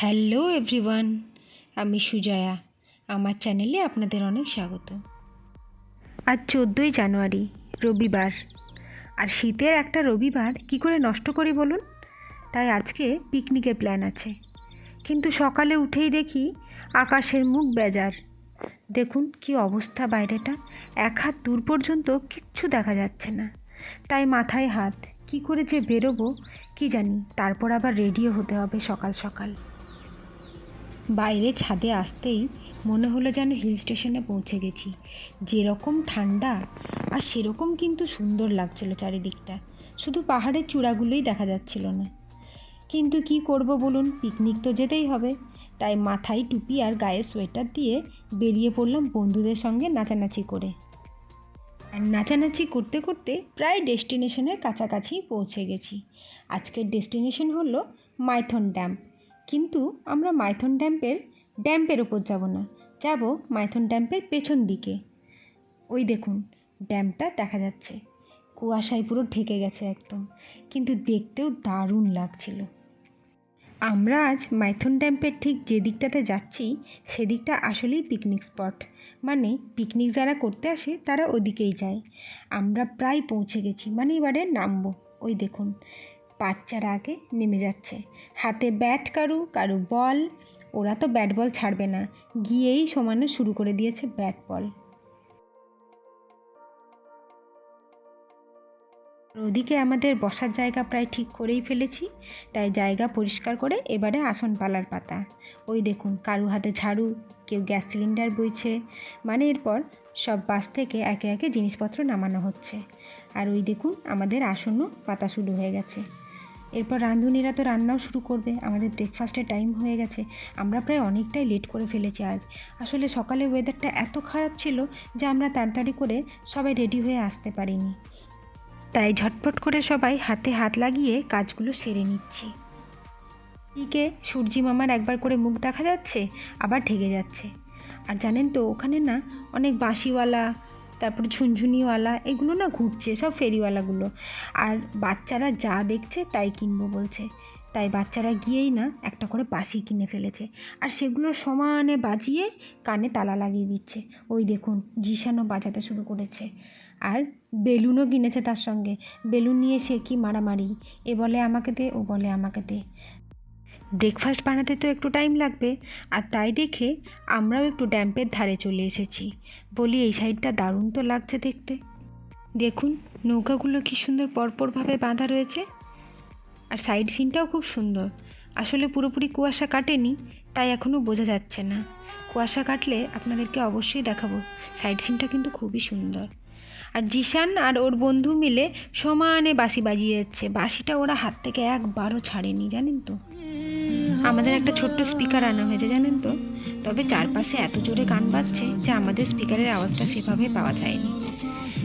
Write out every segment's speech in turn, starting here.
Hello everyone, আমি সুজয়া। আমার চ্যানেলে আপনাদের অনেক স্বাগত। আজ চোদ্দোই জানুয়ারি, রবিবার। আর শীতের একটা রবিবার কি করে নষ্ট করি বলুন? তাই আজকে পিকনিকের প্ল্যান আছে। কিন্তু সকালে উঠেই দেখি আকাশের মুখ বেজার। দেখুন কি অবস্থা বাইরেটা। এক হাত দূর পর্যন্ত কিচ্ছু দেখা যাচ্ছে না। তাই মাথায় হাত। কি করে যে বেরোবো, কি জানি। তারপর আবার রেডিও হতে হবে সকাল সকাল। বাইরে ছাদে আসতেই মনে হলো যেন হিল স্টেশনে পৌঁছে গেছি। যেরকম ঠান্ডা আর সেরকম কিন্তু সুন্দর লাগছিল চারিদিকটা। শুধু পাহাড়ের চূড়াগুলোই দেখা যাচ্ছিল না। কিন্তু কি করব বলুন পিকনিক তো যেতেই হবে। তাই মাথায় টুপি আর গায়ে সোয়েটার দিয়ে বেরিয়ে পড়লাম বন্ধুদের সঙ্গে নাচানাচি করে। আর নাচানাচি করতে করতে প্রায় ডেস্টিনেশনের কাছাকাছি পৌঁছে গেছি। আজকের ডেস্টিনেশন হলো মাইথন ড্যাম। কিন্তু আমরা মাইথন ড্যাম্পের ড্যাম্পের ওপর যাব না। যাব মাইথন ড্যাম্পের পেছন দিকে। ওই দেখুন, ড্যামটা দেখা যাচ্ছে। কুয়াশায় পুরো ঢেকে গেছে একদম। কিন্তু দেখতেও দারুণ লাগছিল। আমরা আজ মাইথন ড্যাম্পের ঠিক যে দিকটাতে যাচ্ছি সেদিকটা আসলেই পিকনিক স্পট। মানে পিকনিক যারা করতে আসে, তারা ওদিকেই যায়। আমরা প্রায় পৌঁছে গেছি মানে এবারে নামবো। ওই দেখুন বাচ্চারা আগে নেমে যাচ্ছে। হাতে ব্যাট কারু কারু বল ওরা তো ব্যাট বল ছাড়বে না। গিয়েই সমানে শুরু করে দিয়েছে ব্যাট বল ওদিকে আমাদের বসার জায়গা প্রায় ঠিক করেই ফেলেছি, তাই জায়গা পরিষ্কার করে এবারে আসন পালার পাতা। ওই দেখুন, কারু হাতে ঝাড়ু, কেউ গ্যাস সিলিন্ডার বইছে মানে এরপর সব বাস থেকে একে একে জিনিসপত্র নামানো হচ্ছে। আর ওই দেখুন, আমাদের আসনও পাতা শুরু হয়ে গেছে। এরপর রাঁধুনিরা তো রান্নাও শুরু করবে, আমাদের ব্রেকফাস্টের টাইম হয়ে গেছে, আমরা প্রায় অনেকটাই লেট করে ফেলেছি আজ। আসলে সকালে ওয়েদারটা এত খারাপ ছিল যে আমরা তাড়াতাড়ি করে সবাই রেডি হয়ে আসতে পারিনি। তাই ঝটপট করে সবাই হাতে হাত লাগিয়ে কাজগুলো সেরে নিচ্ছি। এদিকে সূর্যি মামার একবার করে মুখ দেখা যাচ্ছে, আবার ঢেকে যাচ্ছে। আর জানেন তো, ওখানে না অনেক বাঁশিওয়ালা তারপরে ঝুনঝুনিওয়ালা, এগুলো না ঘুরছে, সব ফেরিওয়ালাগুলো। আর বাচ্চারা যা দেখছে তাই কিনবো বলছে। তাই বাচ্চারা গিয়েই না একটা করে বাঁশি কিনে ফেলেছে। আর সেগুলো সমানে বাজিয়ে কানে তালা লাগিয়ে দিচ্ছে। ওই দেখুন, জিশানও বাজাতে শুরু করেছে। আর বেলুনও কিনেছে তার সঙ্গে। বেলুন নিয়ে সে কি মারামারি? এ বলে আমাকে দে, ও বলে আমাকে দে। ব্রেকফাস্ট বানাতে তো একটু টাইম লাগবে, আর তাই দেখে আমরাও একটু ড্যাম্পের ধারে চলে এসেছি। বলি, এই সাইডটা দারুণ তো লাগছে দেখতে। দেখুন, নৌকাগুলো কি সুন্দর পরপরভাবে বাঁধা রয়েছে। আর সাইড সিনটাও খুব সুন্দর। আসলে পুরোপুরি কুয়াশা কাটেনি, তাই এখনও বোঝা যাচ্ছে না। কুয়াশা কাটলে আপনাদেরকে অবশ্যই দেখাবো। সাইড সিনটা কিন্তু খুবই সুন্দর। আর জিশান আর ওর বন্ধু মিলে সমানে বাঁশি বাজিয়ে যাচ্ছে বাঁশিটা ওরা হাত থেকে একবারও ছাড়েনি, জানেন তো? আমাদের একটা ছোট্ট স্পিকার আনা হয়েছে, জানেন তো? তবে চারপাশে এত জোরে গান বাজছে যে আমাদের স্পিকারের আওয়াজটা সেভাবে পাওয়া যায়নি।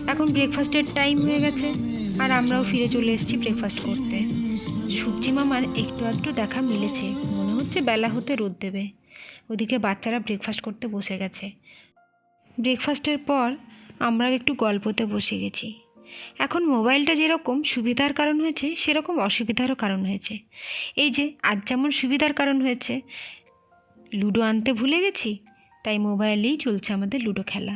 এখন ব্রেকফাস্টের টাইম হয়ে গেছে, আর আমরাও ফিরে চলে এসেছি ব্রেকফাস্ট করতে। সূর্যি মামার একটু একটু দেখা মিলেছে, মনে হচ্ছে বেলা হতে রোদ দেবে। ওদিকে বাচ্চারা ব্রেকফাস্ট করতে বসে গেছে। ব্রেকফাস্টের পর আমরাও একটু গল্পতে বসে গেছি। এখন মোবাইলটা যেরকম সুবিধার কারণ হয়েছে, সেরকম অসুবিধারও কারণ হয়েছে। এই যে, আজ যেমন সুবিধার কারণ হয়েছে, লুডো আনতে ভুলে গেছি, তাই মোবাইলেই চলছে আমাদের লুডো খেলা।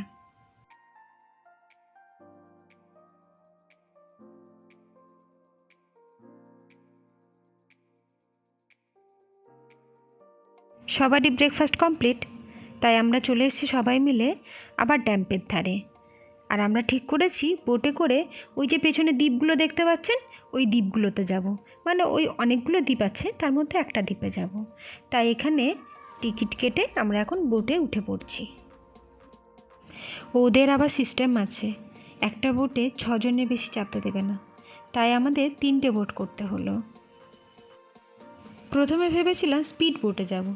সবারই ব্রেকফাস্ট কমপ্লিট তাই আমরা চলে এসেছি সবাই মিলে আবার ড্যাম্পের ধারে। আর আমরা ঠিক করেছি বোটে করে ওই যে পেছনে দ্বীপগুলো দেখতে পাচ্ছেন, ওই দ্বীপগুলোতে যাব। মানে ওই অনেকগুলো দ্বীপ আছে, তার মধ্যে একটা দ্বীপে যাব। তাই এখানে টিকিট কেটে আমরা এখন বোটে উঠে পড়ছি। ওদের আবার সিস্টেম আছে। একটা বোটে ছজনের বেশি চাপতে দেবে না। তাই আমাদের তিনটে বোট করতে হলো। প্রথমে ভেবেছিলাম স্পিড বোটে যাব।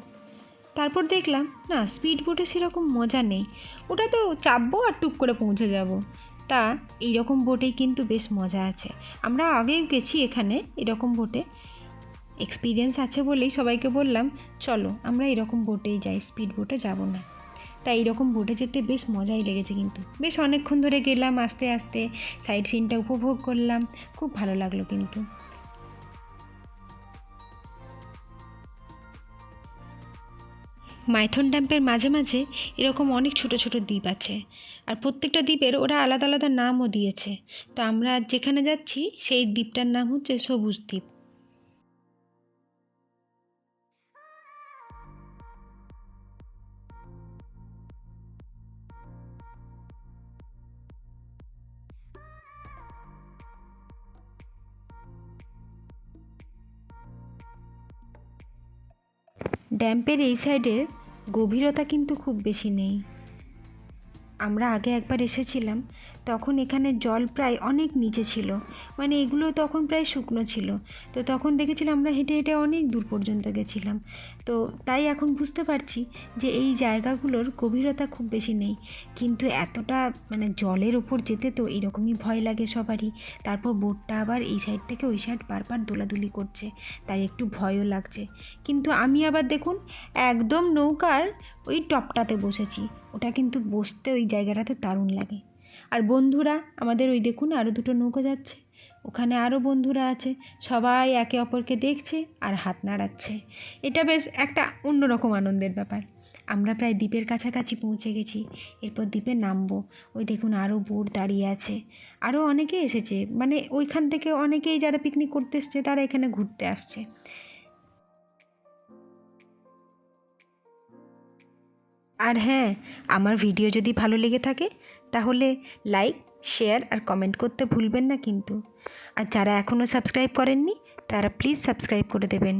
তারপর দেখলাম, না স্পিড বোটে সেরকম মজা নেই। ওটা তো চাপবো আর টুক করে পৌঁছে যাব। তা, এইরকম বোটেই কিন্তু বেশ মজা আছে। আমরা আগেও গেছি এখানে এরকম বোটে এক্সপিরিয়েন্স আছে বলেই সবাইকে বললাম, চলো, আমরা এরকম বোটেই যাই স্পিড বোটে যাব না। তাই এরকম বোটে যেতে বেশ মজাই লেগেছে কিন্তু। বেশ অনেকক্ষণ ধরে গেলাম, আস্তে আস্তে সাইড সিনটা উপভোগ করলাম। খুব ভালো লাগল কিন্তু। মাইথন ড্যাম্পের মাঝে মাঝে এরকম অনেক ছোট ছোট দ্বীপ আছে। আর প্রত্যেকটা দ্বীপের ওরা আলাদা আলাদা নামও দিয়েছে। তো আমরা যেখানে যাচ্ছি, সেই দ্বীপটার নাম হচ্ছে সবুজ দ্বীপ। ড্যাম্পের এই সাইডের গভীরতা কিন্তু খুব বেশি নেই। আমরা আগে একবার এসেছিলাম, তখন এখানে জল প্রায় অনেক নিচে ছিল। মানে এগুলো তখন প্রায় শুকনো ছিল। তো তখন দেখেছিলাম আমরা হেঁটে হেঁটে অনেক দূর পর্যন্ত গেছিলাম। তো তাই এখন বুঝতে পারছি যে এই জায়গাগুলোর গভীরতা খুব বেশি নেই। কিন্তু এতটা মানে জলের ওপর যেতে তো এরকমই ভয় লাগে সবারই। তারপর বোটটা আবার এই সাইড থেকে ওই সাইড বারবার দোলাদুলি করছে, তাই একটু ভয়ও লাগছে। কিন্তু আমি আবার দেখুন, একদম নৌকার ওই টপটাতে বসেছি। ওটা কিন্তু বসতে ওই জায়গাটাতে দারুণ লাগে। আর বন্ধুরা, আমাদের ওই দেখুন আরও দুটো নৌকো যাচ্ছে। ওখানে আরও বন্ধুরা আছে, সবাই একে অপরকে দেখছে আর হাত নাড়াচ্ছে। এটা বেশ একটা অন্যরকম আনন্দের ব্যাপার। আমরা প্রায় দ্বীপের কাছাকাছি পৌঁছে গেছি, এরপর দ্বীপে নামবো। ওই দেখুন আরও বোট দাঁড়িয়ে আছে। আরও অনেকে এসেছে মানে ওইখান থেকে অনেকেই যারা পিকনিক করতে এসছে, তারা এখানে ঘুরতে আসছে। আর হ্যাঁ আমার ভিডিও যদি ভালো লেগে থাকে, তাহলে লাইক, শেয়ার আর কমেন্ট করতে ভুলবেন না কিন্তু। আর যারা এখনও সাবস্ক্রাইব করেননি, তারা প্লিজ সাবস্ক্রাইব করে দেবেন।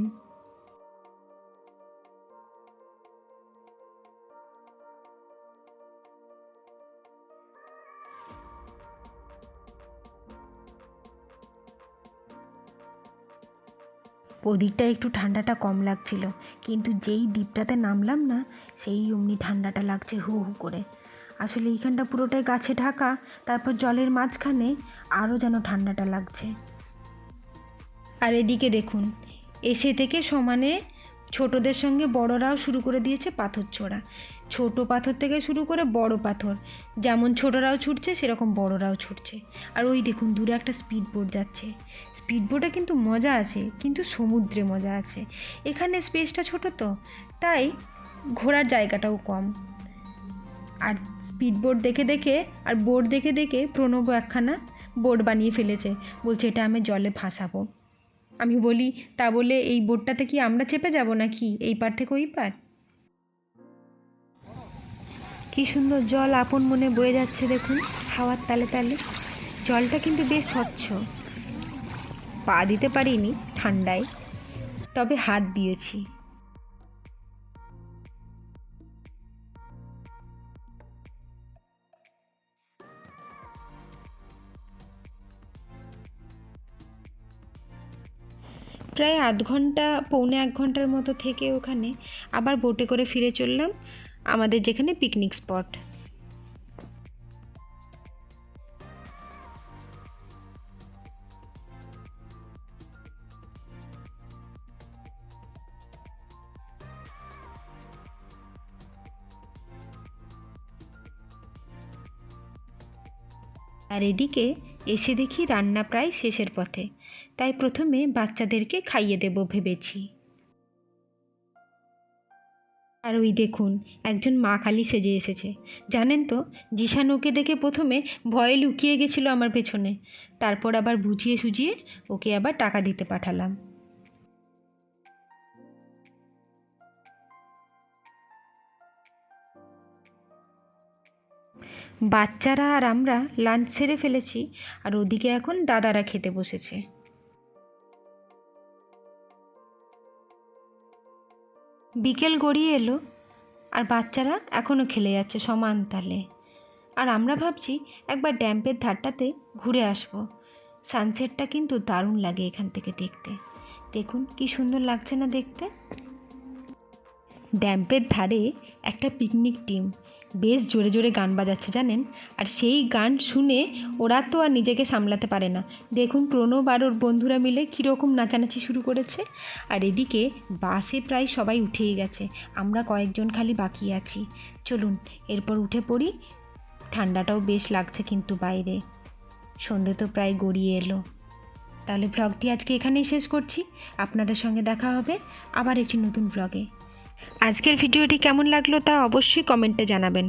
ওদিকটা একটু ঠান্ডাটা কম লাগছিল। কিন্তু যেই দ্বীপটাতে নামলাম না, সেই অমনি ঠান্ডাটা লাগছে হু হু করে। আসলে এইখানটা পুরোটাই গাছে ঢাকা, তারপর জলের মাঝখানে আরও যেন ঠান্ডাটা লাগছে। আর এদিকে দেখুন, এসে থেকে সমানে ছোটদের সঙ্গে বড়রাও শুরু করে দিয়েছে পাথর ছোড়া। ছোট পাথর থেকে শুরু করে বড় পাথর। যেমন ছোটরাও ছুটছে, সেরকম বড়রাও ছুটছে। আর ওই দেখুন, দূরে একটা স্পিড বোট যাচ্ছে। স্পিড বোটে কিন্তু মজা আছে, কিন্তু সমুদ্রে মজা আছে। এখানে স্পেসটা ছোট তো, তাই ঘোরার জায়গাটাও কম। আর স্পিড বোট দেখে দেখে, আর বোট দেখে দেখে প্রণব একখানা বোট বানিয়ে ফেলেছে। বলছে, এটা আমি জলে ভাসাবো। আমি বলি, তা বলে এই বোটটাতে কি আমরা চেপে যাব নাকি? এই পার থেকে ওই পার? কি সুন্দর জল আপন মনে বয়ে যাচ্ছে দেখুন, হাওয়ার তালে তালে। জলটা কিন্তু বেশ স্বচ্ছ। পা দিতে পারিনি ঠান্ডায়। তবে হাত দিয়েছি। প্রায় আধ ঘণ্টা, পৌনে এক ঘণ্টার মতো থেকে ওখানে আবার বোটে করে ফিরে চললাম আমাদের যেখানে পিকনিক স্পট আর এদিকে এসে দেখি রান্না প্রায় শেষের পথে। তাই প্রথমে বাচ্চাদেরকে খাইয়ে দেব ভেবেছি। আর ওই দেখুন, একজন মা কালী সেজে এসেছে। জানেন তো জিশান ওকে দেখে প্রথমে ভয়ে লুকিয়ে গেছিল আমার পেছনে। তারপর আবার বুঝিয়ে সুঝিয়ে ওকে আবার টাকা দিতে পাঠালাম। বাচ্চারা আর আমরা লাঞ্চ সেরে ফেলেছি, আর ওদিকে এখন দাদারা খেতে বসেছে। বিকেল গড়িয়ে এলো, আর বাচ্চারা এখনও খেলে যাচ্ছে সমান তালে। আর আমরা ভাবছি একবার ড্যাম্পের ধারটাতে ঘুরে আসব। সানসেটটা কিন্তু দারুণ লাগে এখান থেকে দেখতে। দেখুন, কি সুন্দর লাগছে না দেখতে? ড্যাম্পের ধারে একটা পিকনিক টিম। বেশ জোরে জোরে গান বাজাচ্ছে জানেন? আর সেই গান শুনে ওরা তো আর নিজেকে সামলাতে পারে না। দেখুন প্রণব আর ওর বন্ধুরা মিলে কীরকম নাচানাচি শুরু করেছে। আর এদিকে বাসে প্রায় সবাই উঠেই গেছে। আমরা কয়েকজন খালি বাকি আছি। চলুন, এরপর উঠে পড়ি। ঠান্ডাটাও বেশ লাগছে কিন্তু বাইরে। সন্ধে তো প্রায় গড়িয়ে এলো। তাহলে ভ্লগটি আজকে এখানেই শেষ করছি। আপনাদের সঙ্গে দেখা হবে আবার একটি নতুন ভ্লগে আজকের ভিডিওটি কেমন লাগল তা অবশ্যই কমেন্টে জানাবেন।